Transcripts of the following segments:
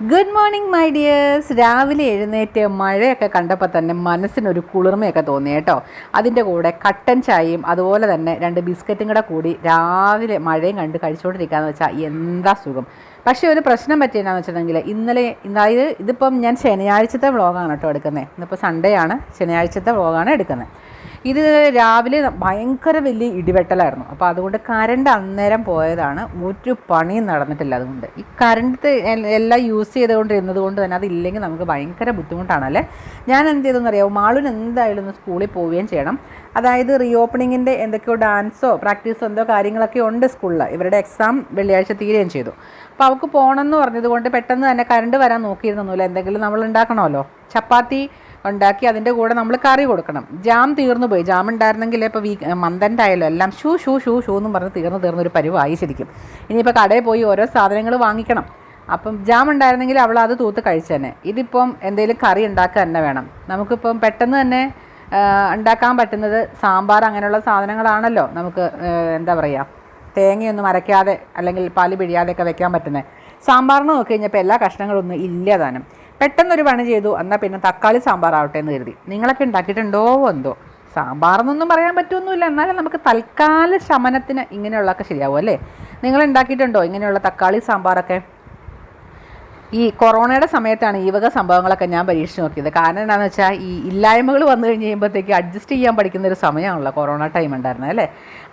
Good morning my dears രാവിലെ എഴുന്നേറ്റ് മഴയൊക്കെ കണ്ടപ്പോൾ തന്നെ മനസ്സിനൊരു കുളിർമയൊക്കെ തോന്നി കേട്ടോ. അതിന്റെ കൂടെ കട്ടൻ ചായയും അതുപോലെ തന്നെ രണ്ട് ബിസ്ക്കറ്റും കൂടെ കൂടി രാവിലെ മഴയും കണ്ട് കഴിച്ചുകൊണ്ടിരിക്കുകയെന്ന് വെച്ചാൽ എന്താ സുഖം. പക്ഷേ ഒരു പ്രശ്നം പറ്റിയെന്നാന്ന് വെച്ചിട്ടുണ്ടെങ്കിൽ ഇന്നലെ അതായത് ഇതിപ്പം ഞാൻ ശനിയാഴ്ചത്തെ വ്ളോഗാണ് കേട്ടോ എടുക്കുന്നത്. ഇന്നിപ്പോൾ സൺഡേ ആണ്. ശനിയാഴ്ചത്തെ വ്ളോഗാണ് എടുക്കുന്നത്. ഇത് രാവിലെ ഭയങ്കര വലിയ ഇടിവെട്ടലായിരുന്നു. അപ്പോൾ അതുകൊണ്ട് കറണ്ട് അന്നേരം പോയതാണ്. ഒരു പണിയും നടന്നിട്ടില്ല അതുകൊണ്ട്. ഈ കറണ്ട് എല്ലാം യൂസ് ചെയ്തുകൊണ്ടിരുന്നത് കൊണ്ട് തന്നെ അതില്ലെങ്കിൽ നമുക്ക് ഭയങ്കര ബുദ്ധിമുട്ടാണല്ലേ ഞാൻ എന്ത് ചെയ്തെന്ന് അറിയാമോ മാളുവിന് എന്തായാലും ഒന്ന് സ്കൂളിൽ പോവുകയും ചെയ്യണം. അതായത് റീ ഓപ്പണിങ്ങിന്റെ എന്തൊക്കെയോ ഡാൻസോ പ്രാക്ടീസോ എന്തോ കാര്യങ്ങളൊക്കെ ഉണ്ട് സ്കൂളിൽ ഇവരുടെ എക്സാം വെള്ളിയാഴ്ച തീരുകയും ചെയ്തു. അപ്പോൾ അവൾക്ക് പോകണമെന്ന് പറഞ്ഞതുകൊണ്ട് പെട്ടെന്ന് തന്നെ കറണ്ട് വരാൻ നോക്കിയിരുന്നൊന്നുമില്ല. എന്തെങ്കിലും നമ്മൾ ഉണ്ടാക്കണമല്ലോ. ചപ്പാത്തി ഉണ്ടാക്കി അതിന്റെ കൂടെ നമ്മൾ കറി കൊടുക്കണം. ജാം തീർന്നു പോയി ജാം ഉണ്ടായിരുന്നെങ്കിൽ ഇപ്പോൾ വീ മന്ദന്റെ ആയാലും എല്ലാം ഷൂ ഷൂ ഷൂ ഷൂ എന്നും പറഞ്ഞ് തീർന്നു തീർന്നൊരു പരിവായി ശരിക്കും. ഇനിയിപ്പോൾ കടയിൽ പോയി ഓരോ സാധനങ്ങൾ വാങ്ങിക്കണം. അപ്പം ജാം ഉണ്ടായിരുന്നെങ്കിൽ അവൾ അത് തൂത്ത് കഴിച്ചു തന്നെ ഇതിപ്പം എന്തെങ്കിലും കറി ഉണ്ടാക്കുക തന്നെ വേണം. നമുക്കിപ്പം പെട്ടെന്ന് തന്നെ ഉണ്ടാക്കാൻ പറ്റുന്നത് സാമ്പാർ അങ്ങനെയുള്ള സാധനങ്ങളാണല്ലോ നമുക്ക് എന്താ പറയുക തേങ്ങയൊന്നും അരയ്ക്കാതെ അല്ലെങ്കിൽ പാൽ പിഴിയാതെയൊക്കെ വെക്കാൻ പറ്റുന്നത് സാമ്പാറിന് നോക്കി കഴിഞ്ഞപ്പോൾ എല്ലാ കഷ്ണങ്ങളൊന്നും ഇല്ല താനും. പെട്ടെന്നൊരു പണി ചെയ്തു എന്നാൽ പിന്നെ തക്കാളി സാമ്പാർ ആവട്ടെ എന്ന് കരുതി. നിങ്ങളൊക്കെ ഉണ്ടാക്കിയിട്ടുണ്ടോ എന്തോ? സാമ്പാറെന്നൊന്നും പറയാൻ പറ്റുമൊന്നുമില്ല എന്നാലും നമുക്ക് തൽക്കാല ശമനത്തിന് ഇങ്ങനെയുള്ളതൊക്കെ ശരിയാവും അല്ലേ? നിങ്ങൾ ഉണ്ടാക്കിയിട്ടുണ്ടോ ഇങ്ങനെയുള്ള തക്കാളി സാമ്പാറൊക്കെ? ഈ കൊറോണയുടെ സമയത്താണ് ഈ വക സംഭവങ്ങളൊക്കെ ഞാൻ പരീക്ഷിച്ച് നോക്കിയത്. കാരണം എന്താണെന്ന് വെച്ചാൽ ഈ ഇല്ലായ്മകൾ വന്നു കഴിഞ്ഞ് കഴിയുമ്പോഴത്തേക്ക് അഡ്ജസ്റ്റ് ചെയ്യാൻ പഠിക്കുന്ന ഒരു സമയമാണല്ലോ കൊറോണ ടൈം ഉണ്ടായിരുന്നത് അല്ലേ?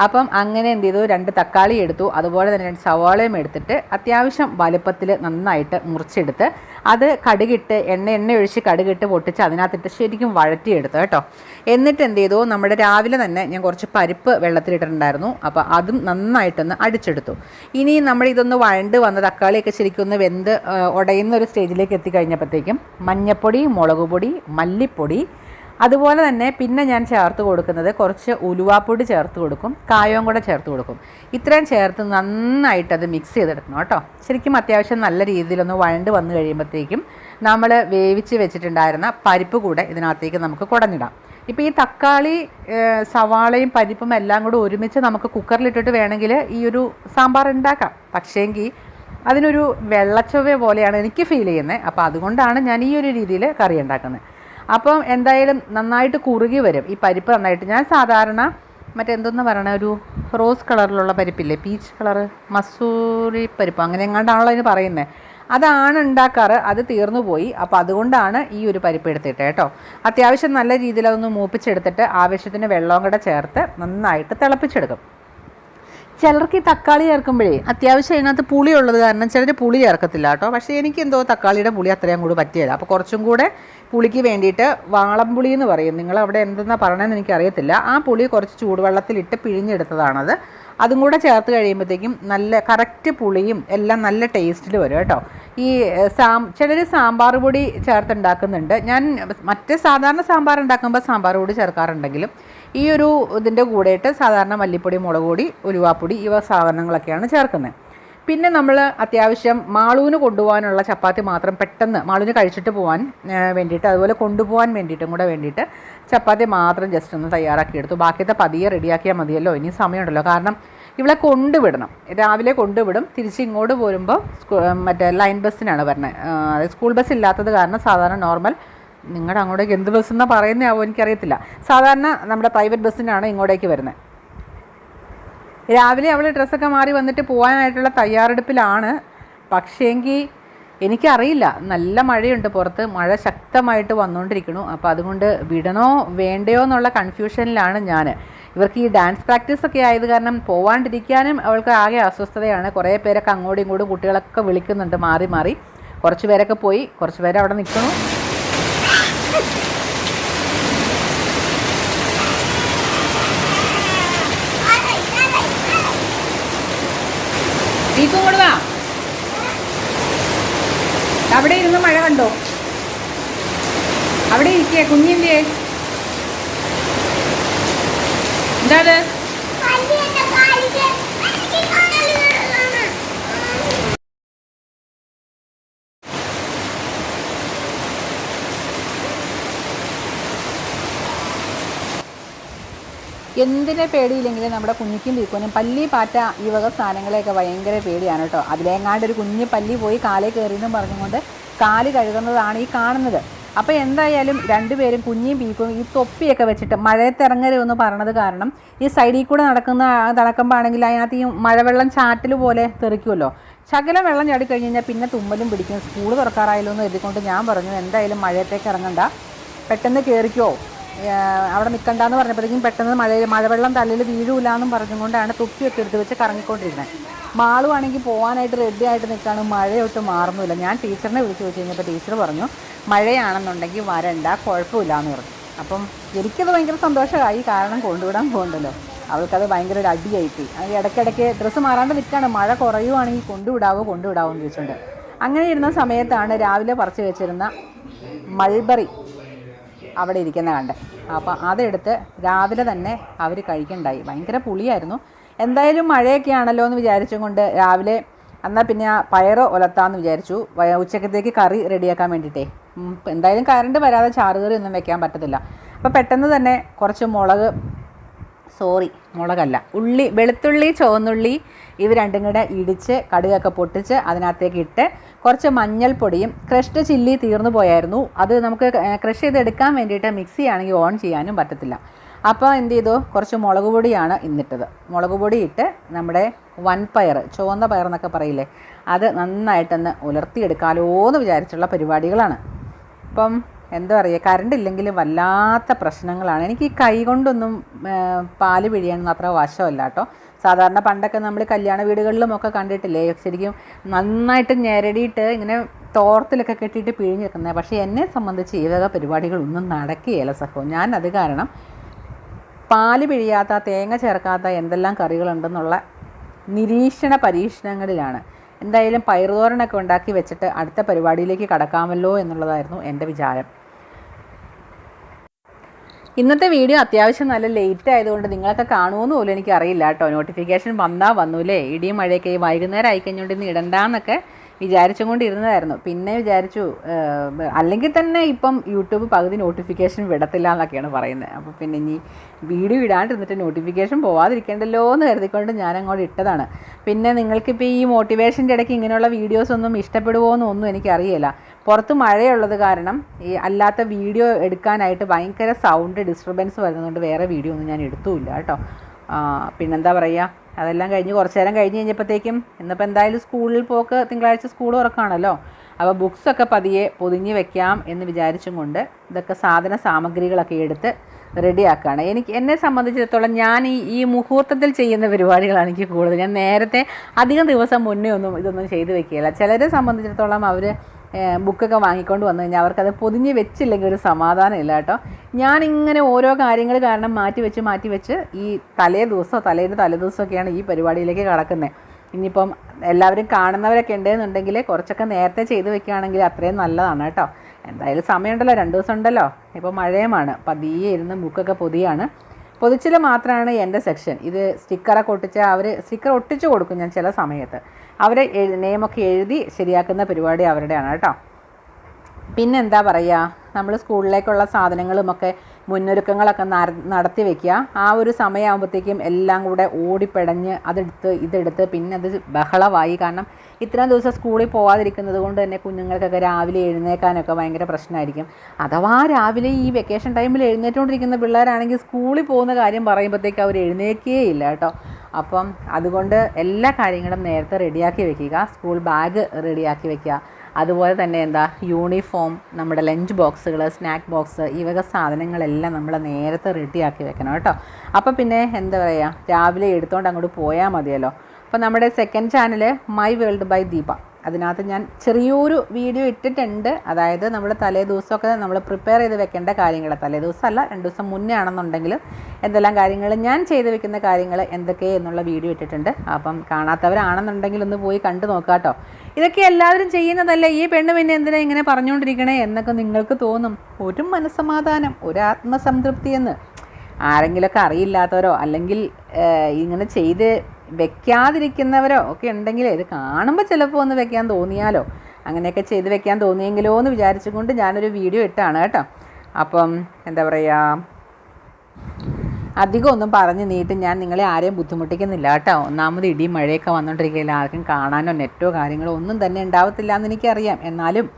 അപ്പം അങ്ങനെ എന്ത് ചെയ്തു? രണ്ട് തക്കാളി എടുത്തു. അതുപോലെ തന്നെ രണ്ട് സവാളയും എടുത്തിട്ട് അത്യാവശ്യം വലുപ്പത്തിൽ നന്നായിട്ട് മുറിച്ചെടുത്ത് അത് കടുകിട്ട് എണ്ണ എണ്ണ ഒഴിച്ച് കടുകിട്ട് പൊട്ടിച്ച് അതിനകത്തിട്ട് ശരിക്കും വഴറ്റിയെടുത്തു കേട്ടോ. എന്നിട്ട് എന്ത് ചെയ്തു? നമ്മുടെ രാവിലെ തന്നെ ഞാൻ കുറച്ച് പരിപ്പ് വെള്ളത്തിലിട്ടിട്ടുണ്ടായിരുന്നു. അപ്പോൾ അതും നന്നായിട്ടൊന്ന് അടിച്ചെടുത്തു. ഇനി നമ്മൾ ഇതൊന്ന് വഴണ്ട് വന്ന തക്കാളിയൊക്കെ ശരിക്കും ഒന്ന് വെന്ത് ഉടയുന്ന ഒരു സ്റ്റേജിലേക്ക് എത്തിക്കഴിഞ്ഞപ്പോഴത്തേക്കും മഞ്ഞപ്പൊടി മുളക് പൊടി മല്ലിപ്പൊടി അതുപോലെ തന്നെ പിന്നെ ഞാൻ ചേർത്ത് കൊടുക്കുന്നത് കുറച്ച് ഉലുവാപ്പൊടി ചേർത്ത് കൊടുക്കും കായവും കൂടെ ചേർത്ത് കൊടുക്കും. ഇത്രയും ചേർത്ത് നന്നായിട്ട് അത് മിക്സ് ചെയ്തെടുക്കണം കേട്ടോ. ശരിക്കും അത്യാവശ്യം നല്ല രീതിയിലൊന്ന് വഴണ്ട് വന്നു കഴിയുമ്പോഴത്തേക്കും നമ്മൾ വേവിച്ച് വെച്ചിട്ടുണ്ടായിരുന്ന പരിപ്പ് കൂടെ ഇതിനകത്തേക്ക് നമുക്ക് കുടഞ്ഞിടാം. ഇപ്പോൾ ഈ തക്കാളി സവാളയും പരിപ്പും എല്ലാം കൂടെ ഒരുമിച്ച് നമുക്ക് കുക്കറിലിട്ടിട്ട് വേണമെങ്കിൽ ഈ ഒരു സാമ്പാർ ഉണ്ടാക്കാം. പക്ഷേങ്കിൽ അതിനൊരു വെള്ളച്ചൊവ്വ പോലെയാണ് എനിക്ക് ഫീൽ ചെയ്യുന്നത് അപ്പോൾ അതുകൊണ്ടാണ് ഞാൻ ഈ ഒരു രീതിയിൽ കറി ഉണ്ടാക്കുന്നത്. അപ്പം എന്തായാലും നന്നായിട്ട് കുറുകി വരും. ഈ പരിപ്പ് നന്നായിട്ട്. ഞാൻ സാധാരണ മറ്റെന്തെന്ന് പറയണ? ഒരു റോസ് കളറിലുള്ള പരിപ്പില്ലേ? പീച്ച് കളർ മസൂരി പരിപ്പ്? അങ്ങനെ എങ്ങാണ്ടാണല്ലോ അതിന് പറയുന്നത് അതാണ് ഉണ്ടാക്കാറ്. അത് തീർന്നു പോയി. അപ്പോൾ അതുകൊണ്ടാണ് ഈ ഒരു പരിപ്പ് എടുത്തിട്ട് കേട്ടോ. അത്യാവശ്യം നല്ല രീതിയിൽ അതൊന്ന് മൂപ്പിച്ചെടുത്തിട്ട് ആവശ്യത്തിന് വെള്ളവും കൂടെ ചേർത്ത് നന്നായിട്ട് തിളപ്പിച്ചെടുക്കും. ചിലർക്ക് ഈ തക്കാളി ചേർക്കുമ്പോഴേ അത്യാവശ്യം അതിനകത്ത് പുളി ഉള്ളത് കാരണം ചിലർ പുളി ചേർക്കത്തില്ല കേട്ടോ. പക്ഷേ എനിക്ക് എന്തോ തക്കാളിയുടെ പുളി അത്രയും കൂടി പറ്റിയല്ല അപ്പോൾ കുറച്ചും കൂടെ പുളിക്ക് വേണ്ടിയിട്ട് വാളംപുളി എന്ന് പറയും. നിങ്ങൾ അവിടെ എന്തെന്നാ പറയണമെന്ന് എനിക്കറിയത്തില്ല. ആ പുളി കുറച്ച് ചൂടുവെള്ളത്തിലിട്ട് പിഴിഞ്ഞെടുത്തതാണത്. അതും കൂടെ ചേർത്ത് കഴിയുമ്പോഴത്തേക്കും നല്ല കറക്റ്റ് പുളിയും എല്ലാം നല്ല ടേസ്റ്റിൽ വരും കേട്ടോ. ഈ സാം ചിലർ സാമ്പാർ പൊടി ചേർത്തുണ്ടാക്കുന്നുണ്ട് ഞാൻ മറ്റേ സാധാരണ സാമ്പാർ ഉണ്ടാക്കുമ്പോൾ സാമ്പാർ പൊടി ചേർക്കാറുണ്ടെങ്കിലും ഈ ഒരു ഇതിന്റെ കൂടെയിട്ട് സാധാരണ മല്ലിപ്പൊടി മുളക് പൊടി ഉലുവാപ്പൊടി ഇവ സാധനങ്ങളൊക്കെയാണ് ചേർക്കുന്നത്. പിന്നെ നമ്മൾ അത്യാവശ്യം മാളൂന് കൊണ്ടുപോകാനുള്ള ചപ്പാത്തി മാത്രം പെട്ടെന്ന് മാളൂന് കഴിച്ചിട്ട് പോകാൻ വേണ്ടിയിട്ട് അതുപോലെ കൊണ്ടുപോകാൻ വേണ്ടിയിട്ടും കൂടെ വേണ്ടിയിട്ട് ചപ്പാത്തി മാത്രം ജസ്റ്റ് ഒന്ന് തയ്യാറാക്കി എടുത്തു. ബാക്കിയത്തെ പതിയെ റെഡിയാക്കിയാൽ മതിയല്ലോ ഇനി സമയമുണ്ടല്ലോ. കാരണം ഇവളെ കൊണ്ടുവിടണം രാവിലെ കൊണ്ടുവിടും തിരിച്ച് ഇങ്ങോട്ട് പോരുമ്പോൾ മറ്റേ ലൈൻ ബസ്സിനാണ് വരണത് സ്കൂൾ ബസ് ഇല്ലാത്തത് കാരണം സാധാരണ നോർമൽ നിങ്ങളുടെ അങ്ങോട്ടേക്ക് എന്ത് ബസ് എന്നാ പറയുന്നതാവോ എനിക്കറിയത്തില്ല. സാധാരണ നമ്മുടെ പ്രൈവറ്റ് ബസ്സിനാണ് ഇങ്ങോട്ടേക്ക് വരുന്നത് രാവിലെ അവൾ ഡ്രസ്സൊക്കെ മാറി വന്നിട്ട് പോകാനായിട്ടുള്ള തയ്യാറെടുപ്പിലാണ്. പക്ഷേങ്കിൽ എനിക്കറിയില്ല. നല്ല മഴയുണ്ട് പുറത്ത്. മഴ ശക്തമായിട്ട് വന്നുകൊണ്ടിരിക്കുന്നു അപ്പോൾ അതുകൊണ്ട് വിടണോ വേണ്ടയോ എന്നുള്ള കൺഫ്യൂഷനിലാണ് ഞാൻ ഇവർക്ക് ഈ ഡാൻസ് പ്രാക്ടീസ് ഒക്കെ ആയത് കാരണം പോവാണ്ടിരിക്കാനും അവൾക്ക് ആകെ അസ്വസ്ഥതയാണ്. കുറേ പേരൊക്കെ അങ്ങോട്ടും ഇങ്ങോട്ടും കുട്ടികളൊക്കെ വിളിക്കുന്നുണ്ട് മാറി മാറി. കുറച്ച് പേരൊക്കെ പോയി. കുറച്ച് പേര് അവിടെ നിൽക്കണു ദീപം കൂടെ അവിടെ ഇരുന്ന് മഴ കണ്ടോ? അവിടെ ഇരിക്കേ കുഞ്ഞിന്റെ എന്താ അത്? എന്തിനെ പേടിയില്ലെങ്കിലും നമ്മുടെ കുഞ്ഞിക്കും തീക്കോനും പല്ലി പാറ്റ ഈ വക സാധനങ്ങളെയൊക്കെ ഭയങ്കര പേടിയാണ് കേട്ടോ. അതിലെങ്ങാണ്ട് ഒരു കുഞ്ഞ് പല്ലി പോയി കാലേ കയറിയെന്നും പറഞ്ഞുകൊണ്ട് കാൽ കഴുകുന്നതാണ് ഈ കാണുന്നത്. അപ്പോൾ എന്തായാലും രണ്ടുപേരും കുഞ്ഞിയും പീക്കും ഈ തൊപ്പിയൊക്കെ വെച്ചിട്ട് മഴയത്ത് ഇറങ്ങരുതെന്ന് പറഞ്ഞത് കാരണം ഈ സൈഡിൽ കൂടെ നടക്കുന്ന നടക്കുമ്പോൾ ആണെങ്കിൽ അതിനകത്ത് ഈ മഴവെള്ളം ചാറ്റൽ പോലെ തെറിക്കുമല്ലോ ശകലം വെള്ളം ചാടി കഴിഞ്ഞ് കഴിഞ്ഞാൽ പിന്നെ തുമ്മലും പിടിക്കും. സ്കൂൾ തുറക്കാറായല്ലോ എന്ന് എഴുതിക്കൊണ്ട് ഞാൻ പറഞ്ഞു എന്തായാലും മഴയത്തേക്ക് ഇറങ്ങണ്ട. പെട്ടെന്ന് കയറിക്കോ അവിടെ നിൽക്കണ്ടെന്ന് പറഞ്ഞപ്പോഴേക്കും പെട്ടെന്ന് മഴ മഴവെള്ളം തലയിൽ വീഴൂല എന്നും പറഞ്ഞുകൊണ്ടാണ് തൊപ്പിയൊക്കെ എടുത്ത് വെച്ച് കറങ്ങിക്കൊണ്ടിരുന്നത് മാളുവാണെങ്കിൽ പോകാനായിട്ട് റെഡി ആയിട്ട് നിൽക്കുകയാണ് മഴയൊട്ട് മാറുന്നില്ല ഞാൻ ടീച്ചറിനെ വിളിച്ച് വെച്ച് കഴിഞ്ഞപ്പോൾ ടീച്ചർ പറഞ്ഞു മഴയാണെന്നുണ്ടെങ്കിൽ വരണ്ട കുഴപ്പമില്ല എന്ന് പറഞ്ഞു. അപ്പം എനിക്കത് ഭയങ്കര സന്തോഷമായി. കാരണം കൊണ്ടുവിടാൻ പോകണ്ടല്ലോ. അവൾക്കത് ഭയങ്കര ഒരു അടിയായിപ്പോയി ഇടയ്ക്കിടയ്ക്ക് ഡ്രസ്സ് മാറാണ്ട് നിൽക്കുകയാണ്. മഴ കുറയുവാണെങ്കിൽ കൊണ്ടുവിടാവോ കൊണ്ടുവിടാവോ എന്ന് ചോദിച്ചിട്ടുണ്ട് അങ്ങനെ ഇരുന്ന സമയത്താണ് രാവിലെ പറിച്ചു വെച്ചിരുന്ന മൾബറി അവിടെ ഇരിക്കുന്ന കണ്ട്. അപ്പോൾ അതെടുത്ത് രാവിലെ തന്നെ അവർ കഴിക്കണ്ടായി. ഭയങ്കര പുളിയായിരുന്നു. എന്തായാലും മഴയൊക്കെ ആണല്ലോ എന്ന് വിചാരിച്ചും കൊണ്ട് രാവിലെ എന്നാൽ പിന്നെ ആ പയറ് ഒലത്താന്ന് വിചാരിച്ചു. ഉച്ചക്കത്തേക്ക് കറി റെഡിയാക്കാൻ വേണ്ടിയിട്ടേ എന്തായാലും കറണ്ട് വരാതെ ചാറുകറി ഒന്നും വെക്കാൻ പറ്റത്തില്ല. അപ്പോൾ പെട്ടെന്ന് തന്നെ കുറച്ച് മുളക് സോറി മുളകല്ല ഉള്ളി വെളുത്തുള്ളി ചുവന്നുള്ളി ഇവ രണ്ടും കൂടെ ഇടിച്ച് കടുകൊക്കെ പൊട്ടിച്ച് അതിനകത്തേക്ക് ഇട്ട് കുറച്ച് മഞ്ഞൾപ്പൊടിയും ക്രഷ്ഡ് ചില്ലി തീർന്നു പോയായിരുന്നു. അത് നമുക്ക് ക്രഷ് ചെയ്തെടുക്കാൻ വേണ്ടിയിട്ട് മിക്സി ആണെങ്കിൽ ഓൺ ചെയ്യാനും പറ്റത്തില്ല. അപ്പോൾ എന്ത് ചെയ്തു? കുറച്ച് മുളക് പൊടിയാണ് ഇന്നിട്ടത്. മുളക് പൊടി ഇട്ട് നമ്മുടെ വൻപയർ ചുവന്ന പയർ എന്നൊക്കെ പറയില്ലേ അത് നന്നായിട്ടൊന്ന് ഉലർത്തിയെടുക്കാമല്ലോ എന്ന് വിചാരിച്ചുള്ള പരിപാടികളാണ്. ഇപ്പം എന്താ പറയുക കറണ്ട് ഇല്ലെങ്കിൽ വല്ലാത്ത പ്രശ്നങ്ങളാണ്. എനിക്ക് ഈ കൈ കൊണ്ടൊന്നും പാൽ പിഴിയാനൊന്നും അത്ര വശമല്ല കേട്ടോ. സാധാരണ പണ്ടൊക്കെ നമ്മൾ കല്യാണ വീടുകളിലുമൊക്കെ കണ്ടിട്ടില്ലേ ശരിക്കും നന്നായിട്ട് ഞെരടിയിട്ട് ഇങ്ങനെ തോർത്തിലൊക്കെ കെട്ടിയിട്ട് പിഴിഞ്ഞെടുക്കുന്നത് പക്ഷേ എന്നെ സംബന്ധിച്ച് ഈ വക പരിപാടികളൊന്നും നടക്കുകയില്ല സഹോ. ഞാൻ അത് കാരണം പാൽ പിഴിയാത്ത തേങ്ങ ചേർക്കാത്ത എന്തെല്ലാം കറികളുണ്ടെന്നുള്ള നിരീക്ഷണ പരീക്ഷണങ്ങളിലാണ്. എന്തായാലും പയറുതോരനൊക്കെ ഉണ്ടാക്കി വെച്ചിട്ട് അടുത്ത പരിപാടിയിലേക്ക് കടക്കാമല്ലോ എന്നുള്ളതായിരുന്നു എന്റെ വിചാരം. ഇന്നത്തെ വീഡിയോ അത്യാവശ്യം നല്ല ലേറ്റ് ആയതുകൊണ്ട് നിങ്ങളൊക്കെ കാണുമെന്ന് പോലും എനിക്ക് അറിയില്ല കേട്ടോ. നോട്ടിഫിക്കേഷൻ വന്നാൽ വന്നൂലേ ഇടിയും മഴയൊക്കെ ഈ വൈകുന്നേരം ആയിക്കഴിഞ്ഞുകൊണ്ട് ഇന്ന് ഇടണ്ടാന്നൊക്കെ വിചാരിച്ചും കൊണ്ടിരുന്നതായിരുന്നു പിന്നെ വിചാരിച്ചു അല്ലെങ്കിൽ തന്നെ ഇപ്പം യൂട്യൂബ് പകുതി നോട്ടിഫിക്കേഷൻ വിടത്തില്ല എന്നൊക്കെയാണ് പറയുന്നത്. അപ്പോൾ പിന്നെ ഇനി വീഡിയോ ഇടാണ്ടിരുന്നിട്ട് നോട്ടിഫിക്കേഷൻ പോവാതിരിക്കേണ്ടല്ലോ എന്ന് കരുതിക്കൊണ്ട് ഞാൻ അങ്ങോട്ട് ഇട്ടതാണ്. പിന്നെ നിങ്ങൾക്കിപ്പോൾ ഈ മോട്ടിവേഷന്റെ ഇടയ്ക്ക് ഇങ്ങനെയുള്ള വീഡിയോസ് ഒന്നും ഇഷ്ടപ്പെടുമോ എന്നൊന്നും എനിക്കറിയില്ല. പുറത്ത് മഴയുള്ളത് കാരണം ഈ അല്ലാത്ത വീഡിയോ എടുക്കാനായിട്ട് ഭയങ്കര സൗണ്ട് ഡിസ്റ്റർബൻസ് വരുന്നതുകൊണ്ട് വേറെ വീഡിയോ ഒന്നും ഞാൻ എടുത്തുമില്ല കേട്ടോ. പിന്നെന്താ പറയുക അതെല്ലാം കഴിഞ്ഞ് കുറച്ച് നേരം കഴിഞ്ഞ് കഴിഞ്ഞപ്പോഴത്തേക്കും ഇന്നിപ്പോൾ എന്തായാലും സ്കൂളിൽ പോക്ക് തിങ്കളാഴ്ച സ്കൂൾ ഉറക്കാണല്ലോ അപ്പോൾ ബുക്സൊക്കെ പതിയെ പൊതിഞ്ഞ് വെക്കാം എന്ന് വിചാരിച്ചും കൊണ്ട് ഇതൊക്കെ സാധന സാമഗ്രികളൊക്കെ എടുത്ത് റെഡിയാക്കുകയാണ് എനിക്ക് എന്നെ സംബന്ധിച്ചിടത്തോളം ഞാൻ ഈ ഈ മുഹൂർത്തത്തിൽ ചെയ്യുന്ന പരിപാടികളാണ് എനിക്ക് കൂടുതൽ. ഞാൻ നേരത്തെ അധികം ദിവസം മുന്നേ ഒന്നും ഇതൊന്നും ചെയ്തു വെക്കുകയില്ല. ചിലരെ സംബന്ധിച്ചിടത്തോളം അവർ ബുക്കൊക്കെ വാങ്ങിക്കൊണ്ട് വന്നു കഴിഞ്ഞാൽ അവർക്കത് പൊതിഞ്ഞ് വെച്ചില്ലെങ്കിൽ ഒരു സമാധാനം ഇല്ല കേട്ടോ. ഞാനിങ്ങനെ ഓരോ കാര്യങ്ങൾ കാരണം മാറ്റി വെച്ച് മാറ്റി വെച്ച് ഈ തലേ ദിവസമോ തലേന്റെ തലേ ദിവസമൊക്കെയാണ് ഈ പരിപാടിയിലേക്ക് കടക്കുന്നത് ഇനിയിപ്പം എല്ലാവരും കാണുന്നവരൊക്കെ ഉണ്ടെന്നുണ്ടെങ്കിൽ കുറച്ചൊക്കെ നേരത്തെ ചെയ്ത് വെക്കുകയാണെങ്കിൽ അത്രയും നല്ലതാണ് കേട്ടോ. എന്തായാലും സമയമുണ്ടല്ലോ രണ്ട് ദിവസം ഉണ്ടല്ലോ. ഇപ്പോൾ മഴയുമാണ്. പതിയെ ഇരുന്ന് ബുക്കൊക്കെ പൊതിയാണ്. പൊതിച്ചിൽ മാത്രമാണ് എന്റെ സെക്ഷൻ. ഇത് സ്റ്റിക്കറൊക്കെ ഒട്ടിച്ച് അവർ സ്റ്റിക്കർ ഒട്ടിച്ച് കൊടുക്കും ഞാൻ ചില സമയത്ത്. അവർ നെയിമൊക്കെ എഴുതി ശരിയാക്കുന്ന പരിപാടി അവരുടെയാണ് കേട്ടോ. പിന്നെന്താ പറയുക നമ്മൾ സ്കൂളിലേക്കുള്ള സാധനങ്ങളുമൊക്കെ മുന്നൊരുക്കങ്ങളൊക്കെ നടത്തി വെക്കുക. ആ ഒരു സമയമാകുമ്പോഴത്തേക്കും എല്ലാം കൂടെ ഓടിപ്പിടഞ്ഞ് അതെടുത്ത് ഇതെടുത്ത് പിന്നെ അത് ബഹളമായി. കാരണം ഇത്രയും ദിവസം സ്കൂളിൽ പോകാതിരിക്കുന്നത് കൊണ്ട് തന്നെ കുഞ്ഞുങ്ങൾക്കൊക്കെ രാവിലെ എഴുന്നേക്കാനൊക്കെ ഭയങ്കര പ്രശ്നമായിരിക്കും. അഥവാ രാവിലെ ഈ വെക്കേഷൻ ടൈമിൽ എഴുന്നേറ്റുകൊണ്ടിരിക്കുന്ന പിള്ളേരാണെങ്കിൽ സ്കൂളിൽ പോകുന്ന കാര്യം പറയുമ്പോഴത്തേക്ക് അവർ എഴുന്നേക്കേ ഇല്ല കേട്ടോ. അപ്പം അതുകൊണ്ട് എല്ലാ കാര്യങ്ങളും നേരത്തെ റെഡിയാക്കി വെക്കുക. സ്കൂൾ ബാഗ് റെഡിയാക്കി വെക്കുക. അതുപോലെ തന്നെ എന്താ യൂണിഫോം നമ്മുടെ ലഞ്ച് ബോക്സുകൾ സ്നാക്ക് ബോക്സ് ഈ വക സാധനങ്ങളെല്ലാം നമ്മൾ നേരത്തെ റെഡിയാക്കി വെക്കണം കേട്ടോ. അപ്പോൾ പിന്നെ എന്താ പറയുക രാവിലെ എടുത്തുകൊണ്ട് അങ്ങോട്ട് പോയാൽ മതിയല്ലോ. അപ്പോൾ നമ്മുടെ second channel my world by Deepa അതിനകത്ത് ഞാൻ ചെറിയൊരു വീഡിയോ ഇട്ടിട്ടുണ്ട്. അതായത് നമ്മൾ തലേ ദിവസമൊക്കെ നമ്മൾ പ്രിപ്പയർ ചെയ്ത് വെക്കേണ്ട കാര്യങ്ങൾ. തലേ ദിവസമല്ല രണ്ട് ദിവസം മുന്നേ ആണെന്നുണ്ടെങ്കിലും എന്തെല്ലാം കാര്യങ്ങൾ ഞാൻ ചെയ്ത് വെക്കുന്ന കാര്യങ്ങൾ എന്തൊക്കെ എന്നുള്ള വീഡിയോ ഇട്ടിട്ടുണ്ട്. അപ്പം കാണാത്തവരാണെന്നുണ്ടെങ്കിൽ ഒന്ന് പോയി കണ്ടു നോക്കാം കേട്ടോ. ഇതൊക്കെ എല്ലാവരും ചെയ്യുന്നതല്ലേ? ഈ പെണ്ണ് പിന്നെ എന്തിനാ ഇങ്ങനെ പറഞ്ഞുകൊണ്ടിരിക്കണേ? എന്നൊക്കെ നിങ്ങൾക്ക് തോന്നും. ഒരു മനസ്സമാധാനം ഒരു ആത്മസംതൃപ്തി എന്ന് ആരെങ്കിലുമൊക്കെ അറിയില്ലാത്തവരോ അല്ലെങ്കിൽ ഇങ്ങനെ ചെയ്ത് വെക്കാതിരിക്കുന്നവരോ ഒക്കെ ഉണ്ടെങ്കിൽ ഇത് കാണുമ്പോൾ ചിലപ്പോൾ ഒന്ന് വെക്കാൻ തോന്നിയാലോ? അങ്ങനെയൊക്കെ ചെയ്ത് വെക്കാൻ തോന്നിയെങ്കിലോ എന്ന് വിചാരിച്ചുകൊണ്ട് ഞാനൊരു വീഡിയോ ഇട്ടാണ് കേട്ടോ. അപ്പം എന്താ പറയുക അധികം ഒന്നും പറഞ്ഞ് നീട്ട് ഞാൻ നിങ്ങളെ ആരെയും ബുദ്ധിമുട്ടിക്കുന്നില്ല കേട്ടോ. ഒന്നാമത് ഇടി മഴയൊക്കെ വന്നുകൊണ്ടിരിക്കുകയില്ല ആർക്കും കാണാനോ നെറ്റോ കാര്യങ്ങളോ ഒന്നും തന്നെ ഉണ്ടാവത്തില്ല എന്ന് എനിക്കറിയാം. എന്നാലും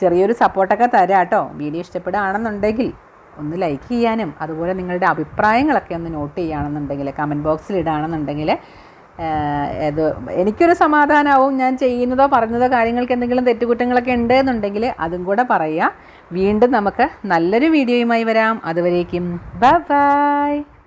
ചെറിയൊരു സപ്പോർട്ടൊക്കെ തരാം കേട്ടോ. വീഡിയോ ഇഷ്ടപ്പെടുകയാണെന്നുണ്ടെങ്കിൽ ഒന്ന് ലൈക്ക് ചെയ്യാനും അതുപോലെ നിങ്ങളുടെ അഭിപ്രായങ്ങളൊക്കെ ഒന്ന് നോട്ട് ചെയ്യുകയാണെന്നുണ്ടെങ്കിൽ കമന്റ് ബോക്സിൽ ഇടുകയാണെന്നുണ്ടെങ്കിൽ ഇത് എനിക്കൊരു സമാധാനമാവും ഞാൻ ചെയ്യുന്നതോ പറഞ്ഞതോ കാര്യങ്ങൾക്ക് എന്തെങ്കിലും തെറ്റുകുറ്റങ്ങളൊക്കെ ഉണ്ട് എന്നുണ്ടെങ്കിൽ അതും കൂടെ പറയുക വീണ്ടും നമുക്ക് നല്ലൊരു വീഡിയോയുമായി വരാം. അതുവരേക്കും. Bye bye.